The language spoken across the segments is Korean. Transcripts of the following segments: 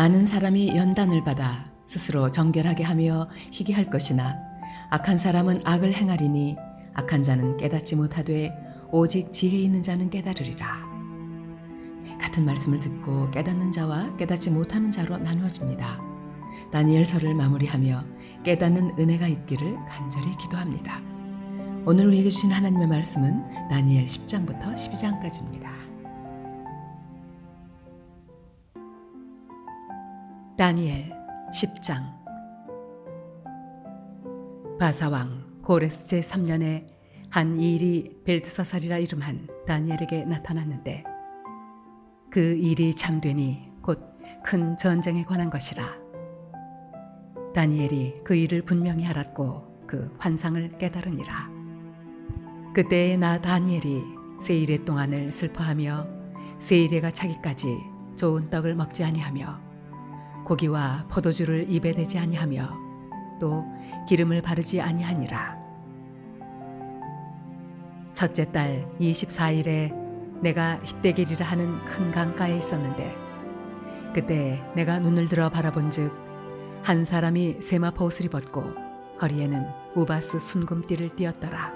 많은 사람이 연단을 받아 스스로 정결하게 하며 희귀할 것이나 악한 사람은 악을 행하리니 악한 자는 깨닫지 못하되 오직 지혜 있는 자는 깨달으리라. 네, 같은 말씀을 듣고 깨닫는 자와 깨닫지 못하는 자로 나누어집니다. 다니엘서를 마무리하며 깨닫는 은혜가 있기를 간절히 기도합니다. 오늘 우리에게 주신 하나님의 말씀은 다니엘 10장부터 12장까지입니다. 다니엘 10장. 바사왕 고레스 제 3년에 한 일이 벨트사살이라 이름한 다니엘에게 나타났는데 그 일이 참되니 곧 큰 전쟁에 관한 것이라. 다니엘이 그 일을 분명히 알았고 그 환상을 깨달으니라. 그때에 나 다니엘이 세일의 동안을 슬퍼하며 세일에가 차기까지 좋은 떡을 먹지 아니하며 고기와 포도주를 입에 대지 아니하며 또 기름을 바르지 아니하니라. 첫째 달 24일에 내가 히데길이라 하는 큰 강가에 있었는데 그때 내가 눈을 들어 바라본즉 한 사람이 세마포 옷을 입었고 허리에는 우바스 순금띠를 띠었더라.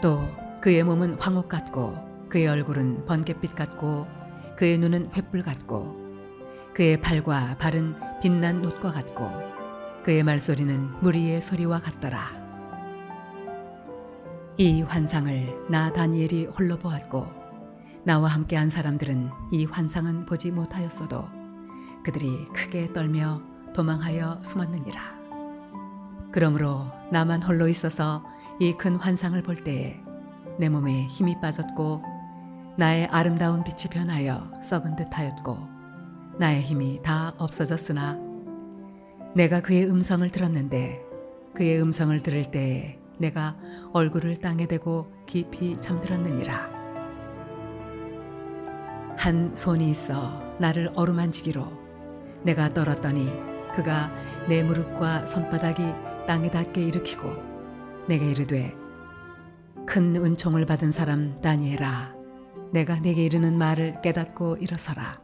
또 그의 몸은 황옥 같고 그의 얼굴은 번갯빛 같고 그의 눈은 횃불 같고 그의 팔과 발은 빛난 놋과 같고 그의 말소리는 무리의 소리와 같더라. 이 환상을 나 다니엘이 홀로 보았고 나와 함께한 사람들은 이 환상은 보지 못하였어도 그들이 크게 떨며 도망하여 숨었느니라. 그러므로 나만 홀로 있어서 이 큰 환상을 볼 때에 내 몸에 힘이 빠졌고 나의 아름다운 빛이 변하여 썩은 듯하였고 나의 힘이 다 없어졌으나 내가 그의 음성을 들었는데 그의 음성을 들을 때에 내가 얼굴을 땅에 대고 깊이 잠들었느니라. 한 손이 있어 나를 어루만지기로 내가 떨었더니 그가 내 무릎과 손바닥이 땅에 닿게 일으키고 내게 이르되 큰 은총을 받은 사람 다니엘아 내가 내게 이르는 말을 깨닫고 일어서라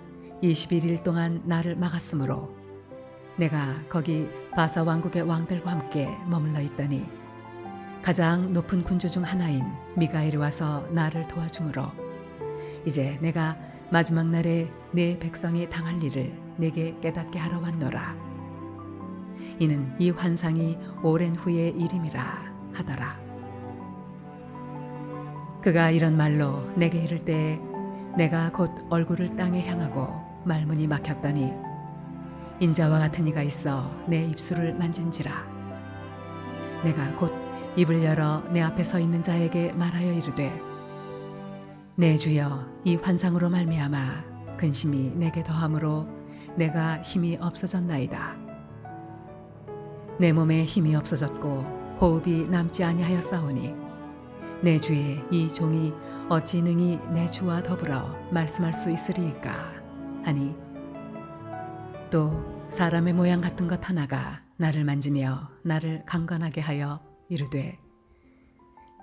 21일 동안 나를 막았으므로 내가 거기 바사 왕국의 왕들과 함께 머물러 있더니 가장 높은 군주 중 하나인 미가엘이 와서 나를 도와주므로 이제 내가 마지막 날에 내 백성이 당할 일을 내게 깨닫게 하러 왔노라. 이는 이 환상이 오랜 후의 일임이라 하더라. 그가 이런 말로 내게 이를 때 내가 곧 얼굴을 땅에 향하고 말문이 막혔더니 인자와 같은 이가 있어 내 입술을 만진지라. 내가 곧 입을 열어 내 앞에 서 있는 자에게 말하여 이르되 내 주여 이 환상으로 말미암아 근심이 내게 더함으로 내가 힘이 없어졌나이다. 내 몸에 힘이 없어졌고 호흡이 남지 아니하였사오니 내 주의 이 종이 어찌 능히 내 주와 더불어 말씀할 수 있으리이까 하니 또 사람의 모양 같은 것 하나가 나를 만지며 나를 강건하게 하여 이르되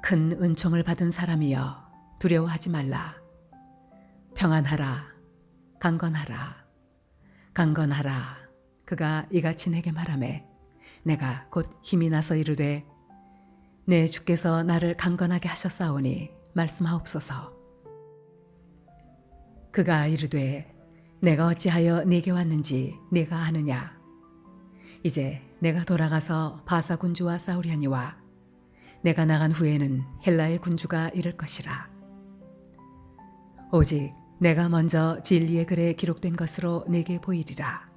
큰 은총을 받은 사람이여 두려워하지 말라. 평안하라 강건하라 강건하라. 그가 이같이 내게 말하매 내가 곧 힘이 나서 이르되 내 주께서 나를 강건하게 하셨사오니 말씀하옵소서. 그가 이르되 내가 어찌하여 네게 왔는지 네가 아느냐 이제 내가 돌아가서 바사 군주와 싸우려니와 내가 나간 후에는 헬라의 군주가 이를 것이라 오직 내가 먼저 진리의 글에 기록된 것으로 내게 보이리라.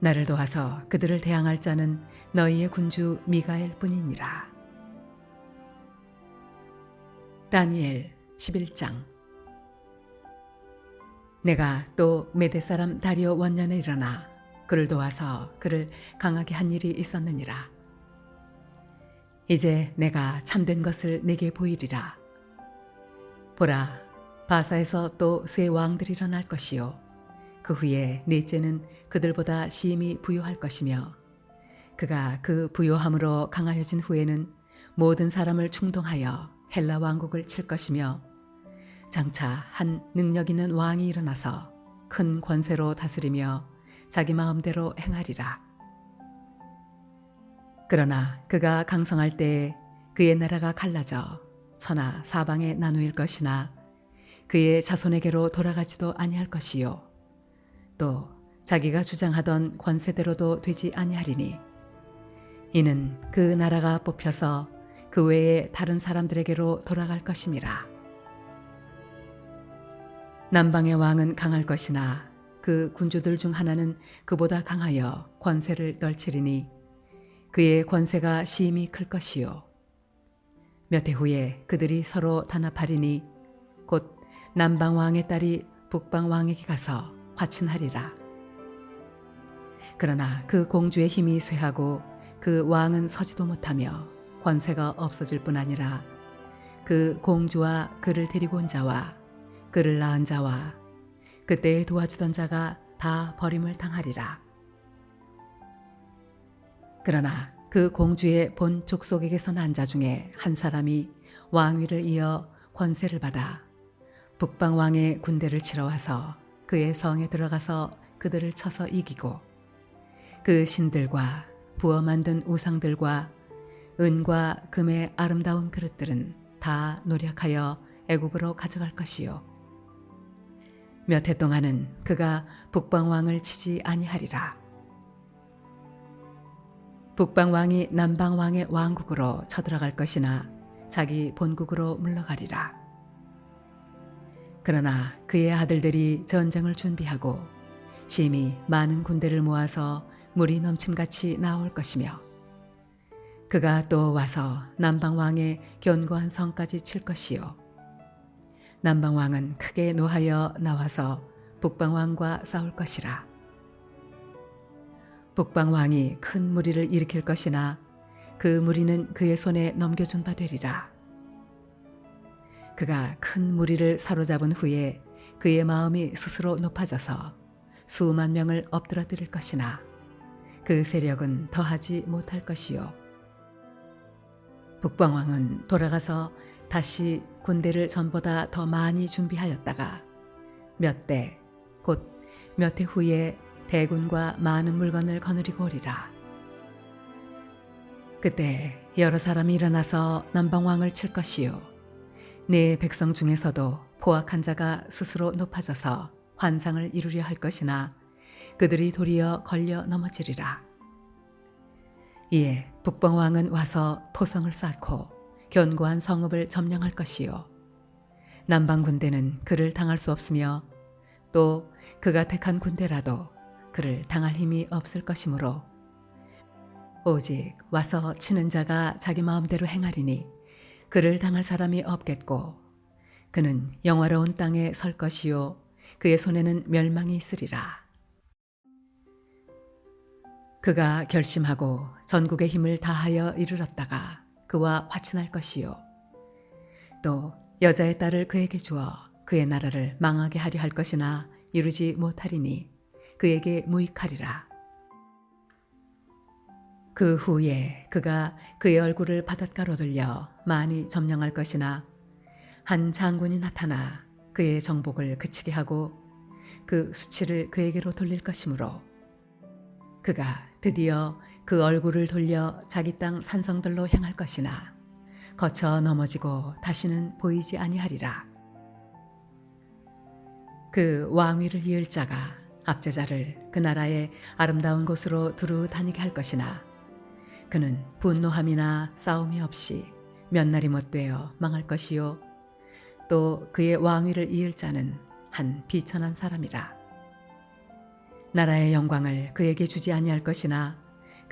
나를 도와서 그들을 대항할 자는 너희의 군주 미가엘 뿐이니라. 다니엘 11장 내가 또 메대 사람 다리오 원년에 일어나 그를 도와서 그를 강하게 한 일이 있었느니라. 이제 내가 참된 것을 내게 보이리라. 보라, 바사에서 또 세 왕들이 일어날 것이요. 그 후에 넷째는 그들보다 심히 부유할 것이며 그가 그 부유함으로 강하여진 후에는 모든 사람을 충동하여 헬라 왕국을 칠 것이며 장차 한 능력 있는 왕이 일어나서 큰 권세로 다스리며 자기 마음대로 행하리라. 그러나 그가 강성할 때에 그의 나라가 갈라져 천하 사방에 나누일 것이나 그의 자손에게로 돌아가지도 아니할 것이요 또 자기가 주장하던 권세대로도 되지 아니하리니 이는 그 나라가 뽑혀서 그 외에 다른 사람들에게로 돌아갈 것임이라 남방의 왕은 강할 것이나 그 군주들 중 하나는 그보다 강하여 권세를 떨치리니 그의 권세가 심히 클 것이요 몇 해 후에 그들이 서로 단합하리니 곧 남방 왕의 딸이 북방 왕에게 가서 화친하리라. 그러나 그 공주의 힘이 쇠하고 그 왕은 서지도 못하며 권세가 없어질 뿐 아니라 그 공주와 그를 데리고 온 자와 그를 낳은 자와 그때에 도와주던 자가 다 버림을 당하리라. 그러나 그 공주의 본 족속에게서 난 자 중에 한 사람이 왕위를 이어 권세를 받아 북방 왕의 군대를 치러 와서 그의 성에 들어가서 그들을 쳐서 이기고 그 신들과 부어 만든 우상들과 은과 금의 아름다운 그릇들은 다 노력하여 애굽으로 가져갈 것이요 몇 해 동안은 그가 북방 왕을 치지 아니하리라. 북방 왕이 남방 왕의 왕국으로 쳐들어갈 것이나 자기 본국으로 물러가리라. 그러나 그의 아들들이 전쟁을 준비하고 심히 많은 군대를 모아서 물이 넘침같이 나올 것이며 그가 또 와서 남방 왕의 견고한 성까지 칠 것이요 남방 왕은 크게 노하여 나와서 북방 왕과 싸울 것이라 북방 왕이 큰 무리를 일으킬 것이나 그 무리는 그의 손에 넘겨준 바 되리라 그가 큰 무리를 사로잡은 후에 그의 마음이 스스로 높아져서 수만 명을 엎드러뜨릴 것이나 그 세력은 더하지 못할 것이요. 북방왕은 돌아가서 다시 군대를 전보다 더 많이 준비하였다가 몇 대, 곧 몇 해 후에 대군과 많은 물건을 거느리고 오리라. 그때 여러 사람이 일어나서 남방왕을 칠 것이요. 내 백성 중에서도 포악한 자가 스스로 높아져서 환상을 이루려 할 것이나 그들이 도리어 걸려 넘어지리라. 이에 북방 왕은 와서 토성을 쌓고 견고한 성읍을 점령할 것이요. 남방 군대는 그를 당할 수 없으며 또 그가 택한 군대라도 그를 당할 힘이 없을 것이므로 오직 와서 치는 자가 자기 마음대로 행하리니 그를 당할 사람이 없겠고 그는 영화로운 땅에 설 것이요 그의 손에는 멸망이 있으리라. 그가 결심하고 전국의 힘을 다하여 이르렀다가 그와 화친할 것이요 또 여자의 딸을 그에게 주어 그의 나라를 망하게 하려 할 것이나 이루지 못하리니 그에게 무익하리라. 그 후에 그가 그의 얼굴을 바닷가로 들려 많이 점령할 것이나 한 장군이 나타나 그의 정복을 그치게 하고 그 수치를 그에게로 돌릴 것이므로 그가 드디어 그 얼굴을 돌려 자기 땅 산성들로 향할 것이나 거쳐 넘어지고 다시는 보이지 아니하리라. 그 왕위를 이을 자가 압제자를 그 나라의 아름다운 곳으로 두루 다니게 할 것이나 그는 분노함이나 싸움이 없이 몇 날이 못되어 망할 것이요 또 그의 왕위를 이을 자는 한 비천한 사람이라 나라의 영광을 그에게 주지 아니할 것이나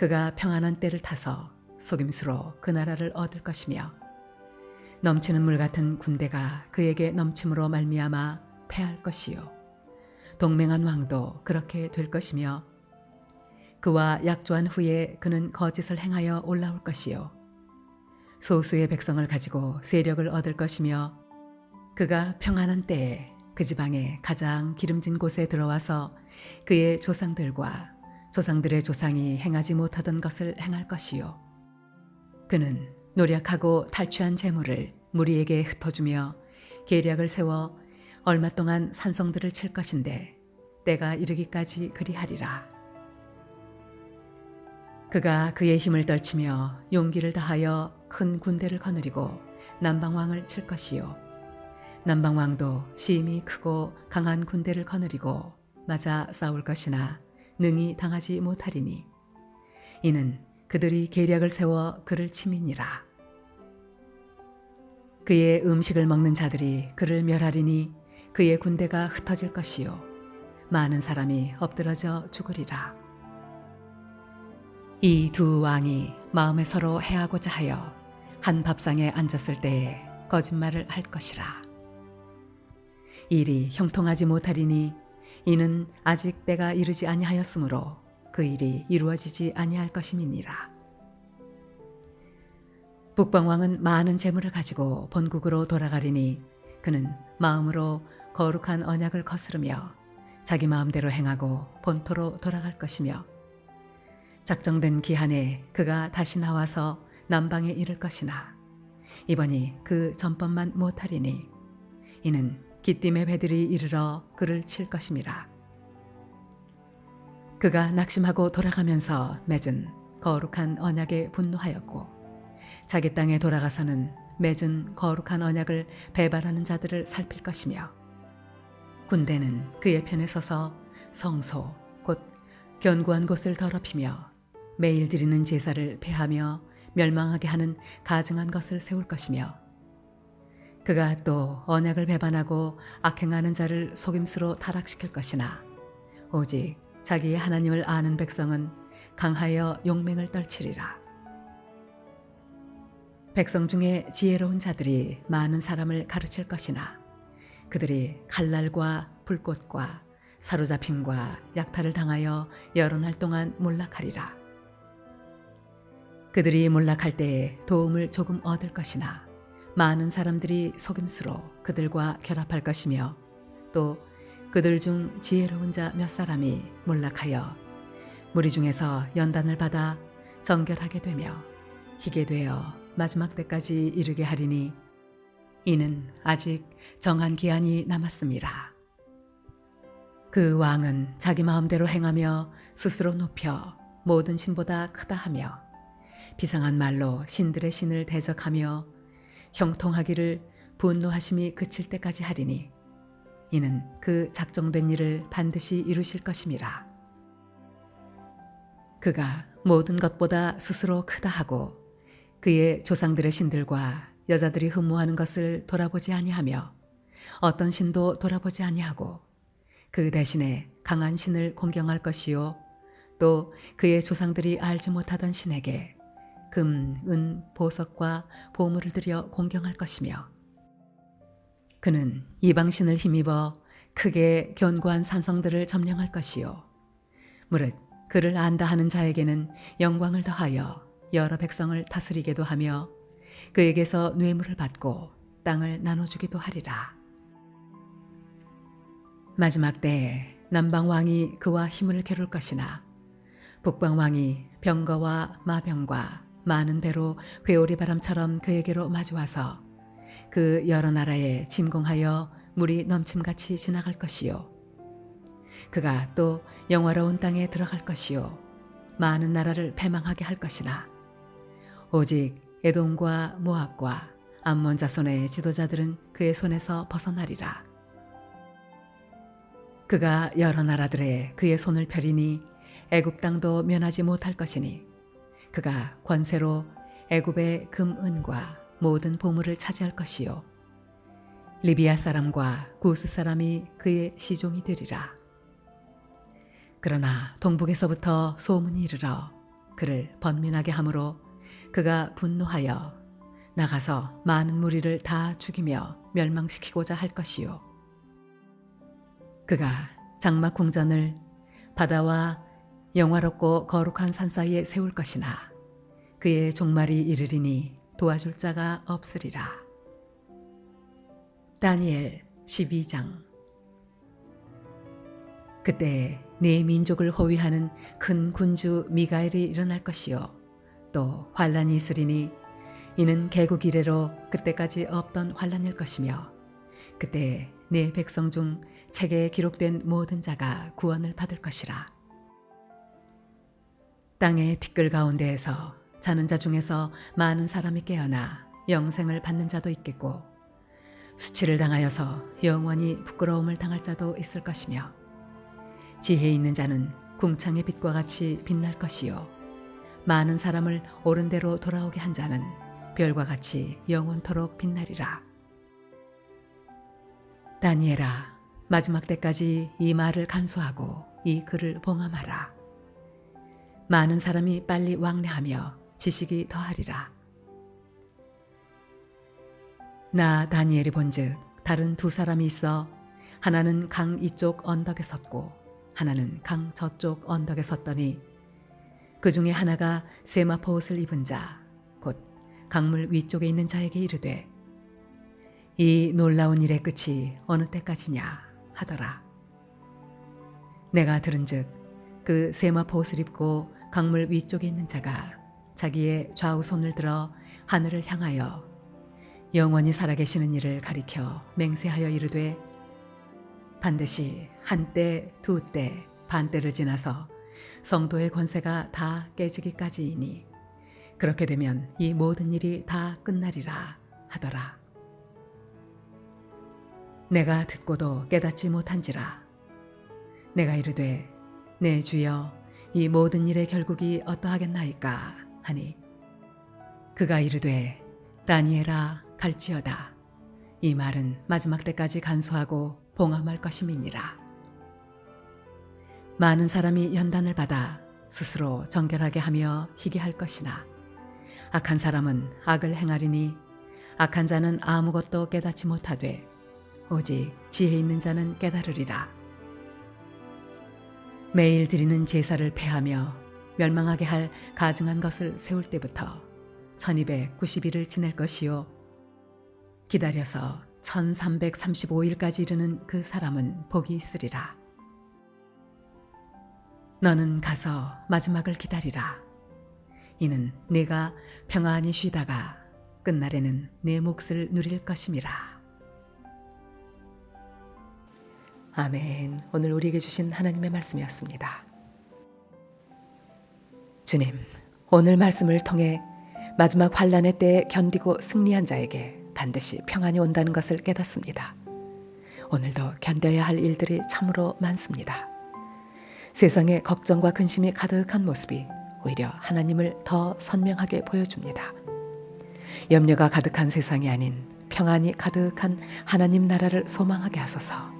그가 평안한 때를 타서 속임수로 그 나라를 얻을 것이며 넘치는 물 같은 군대가 그에게 넘침으로 말미암아 패할 것이요. 동맹한 왕도 그렇게 될 것이며 그와 약조한 후에 그는 거짓을 행하여 올라올 것이요. 소수의 백성을 가지고 세력을 얻을 것이며 그가 평안한 때에 그 지방의 가장 기름진 곳에 들어와서 그의 조상들과 조상들의 조상이 행하지 못하던 것을 행할 것이요 그는 노력하고 탈취한 재물을 무리에게 흩어주며 계략을 세워 얼마 동안 산성들을 칠 것인데 때가 이르기까지 그리하리라. 그가 그의 힘을 떨치며 용기를 다하여 큰 군대를 거느리고 남방왕을 칠 것이요. 남방왕도 심히 크고 강한 군대를 거느리고 맞아 싸울 것이나 능히 당하지 못하리니 이는 그들이 계략을 세워 그를 치민이라. 그의 음식을 먹는 자들이 그를 멸하리니 그의 군대가 흩어질 것이요 많은 사람이 엎드러져 죽으리라. 이 두 왕이 마음에 서로 해하고자 하여 한 밥상에 앉았을 때에 거짓말을 할 것이라. 일이 형통하지 못하리니 이는 아직 때가 이르지 아니하였으므로 그 일이 이루어지지 아니할 것임이니라. 북방왕은 많은 재물을 가지고 본국으로 돌아가리니 그는 마음으로 거룩한 언약을 거스르며 자기 마음대로 행하고 본토로 돌아갈 것이며 작정된 기한에 그가 다시 나와서 남방에 이를 것이나 이번이 그 전법만 못하리니 이는 기띔의 배들이 이르러 그를 칠 것임이라. 그가 낙심하고 돌아가면서 맺은 거룩한 언약에 분노하였고 자기 땅에 돌아가서는 맺은 거룩한 언약을 배반하는 자들을 살필 것이며 군대는 그의 편에 서서 성소 곧 견고한 곳을 더럽히며 매일 드리는 제사를 폐하며 멸망하게 하는 가증한 것을 세울 것이며 그가 또 언약을 배반하고 악행하는 자를 속임수로 타락시킬 것이나 오직 자기의 하나님을 아는 백성은 강하여 용맹을 떨치리라. 백성 중에 지혜로운 자들이 많은 사람을 가르칠 것이나 그들이 칼날과 불꽃과 사로잡힘과 약탈을 당하여 여러 날 동안 몰락하리라. 그들이 몰락할 때에 도움을 조금 얻을 것이나 많은 사람들이 속임수로 그들과 결합할 것이며 또 그들 중 지혜로운 자 몇 사람이 몰락하여 무리 중에서 연단을 받아 정결하게 되며 희게 되어 마지막 때까지 이르게 하리니 이는 아직 정한 기한이 남았습니다. 그 왕은 자기 마음대로 행하며 스스로 높여 모든 신보다 크다 하며 비상한 말로 신들의 신을 대적하며 형통하기를 분노하심이 그칠 때까지 하리니 이는 그 작정된 일을 반드시 이루실 것임이라. 그가 모든 것보다 스스로 크다 하고 그의 조상들의 신들과 여자들이 흠모하는 것을 돌아보지 아니하며 어떤 신도 돌아보지 아니하고 그 대신에 강한 신을 공경할 것이요 또 그의 조상들이 알지 못하던 신에게 금, 은, 보석과 보물을 들여 공경할 것이며 그는 이방신을 힘입어 크게 견고한 산성들을 점령할 것이요 무릇 그를 안다 하는 자에게는 영광을 더하여 여러 백성을 다스리게도 하며 그에게서 뇌물을 받고 땅을 나눠주기도 하리라. 마지막 때에 남방 왕이 그와 힘을 겨룰 것이나 북방 왕이 병거와 마병과 많은 배로 회오리 바람처럼 그에게로 마주와서 그 여러 나라에 침공하여 물이 넘침같이 지나갈 것이요. 그가 또 영화로운 땅에 들어갈 것이요. 많은 나라를 패망하게 할 것이나 오직 에돔과 모압과 암몬 자손의 지도자들은 그의 손에서 벗어나리라. 그가 여러 나라들의 그의 손을 펴리니 애굽 땅도 면하지 못할 것이니 그가 권세로 애굽의 금, 은과 모든 보물을 차지할 것이요 리비아 사람과 구스 사람이 그의 시종이 되리라. 그러나 동북에서부터 소문이 이르러 그를 번민하게 하므로 그가 분노하여 나가서 많은 무리를 다 죽이며 멸망시키고자 할 것이요. 그가 장막 궁전을 바다와 영화롭고 거룩한 산 사이에 세울 것이나 그의 종말이 이르리니 도와줄 자가 없으리라. 다니엘 12장. 그때 네 민족을 호위하는 큰 군주 미가엘이 일어날 것이요. 또 환란이 있으리니 이는 개국 이래로 그때까지 없던 환란일 것이며 그때 네 백성 중 책에 기록된 모든 자가 구원을 받을 것이라 땅의 티끌 가운데에서 자는 자 중에서 많은 사람이 깨어나 영생을 받는 자도 있겠고 수치를 당하여서 영원히 부끄러움을 당할 자도 있을 것이며 지혜 있는 자는 궁창의 빛과 같이 빛날 것이요 많은 사람을 옳은 대로 돌아오게 한 자는 별과 같이 영원토록 빛나리라. 다니엘아 마지막 때까지 이 말을 간수하고 이 글을 봉함하라 많은 사람이 빨리 왕래하며 지식이 더하리라. 나 다니엘이 본즉 다른 두 사람이 있어 하나는 강 이쪽 언덕에 섰고 하나는 강 저쪽 언덕에 섰더니 그 중에 하나가 세마포 옷을 입은 자 곧 강물 위쪽에 있는 자에게 이르되 이 놀라운 일의 끝이 어느 때까지냐 하더라. 내가 들은즉 그 세마포 옷을 입고 강물 위쪽에 있는 자가 자기의 좌우 손을 들어 하늘을 향하여 영원히 살아계시는 이를 가리켜 맹세하여 이르되 반드시 한때 두때 반때를 지나서 성도의 권세가 다 깨지기까지이니 그렇게 되면 이 모든 일이 다 끝나리라 하더라. 내가 듣고도 깨닫지 못한지라. 내가 이르되 내 주여 이 모든 일의 결국이 어떠하겠나이까 하니 그가 이르되 다니엘아 갈지어다. 이 말은 마지막 때까지 간수하고 봉함할 것임이니라. 많은 사람이 연단을 받아 스스로 정결하게 하며 희귀할 것이나 악한 사람은 악을 행하리니 악한 자는 아무것도 깨닫지 못하되 오직 지혜 있는 자는 깨달으리라. 매일 드리는 제사를 폐하며 멸망하게 할 가증한 것을 세울 때부터 1290일을 지낼 것이요 기다려서 1335일까지 이르는 그 사람은 복이 있으리라. 너는 가서 마지막을 기다리라. 이는 내가 평안히 쉬다가 끝날에는 내 몫을 누릴 것임이라. 아멘. 오늘 우리에게 주신 하나님의 말씀이었습니다. 주님, 오늘 말씀을 통해 마지막 환란의 때에 견디고 승리한 자에게 반드시 평안이 온다는 것을 깨닫습니다. 오늘도 견뎌야 할 일들이 참으로 많습니다. 세상에 걱정과 근심이 가득한 모습이 오히려 하나님을 더 선명하게 보여줍니다. 염려가 가득한 세상이 아닌 평안이 가득한 하나님 나라를 소망하게 하소서.